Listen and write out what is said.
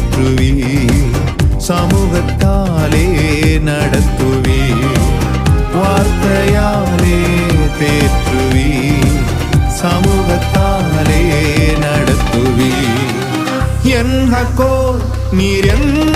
தேற்றுவி சமூகத்தாலே நடத்துவி வார்த்தையாலே தேற்றுவி சமூகத்தாலே நடத்துவி என் ஹக்கோ நீர் எந்த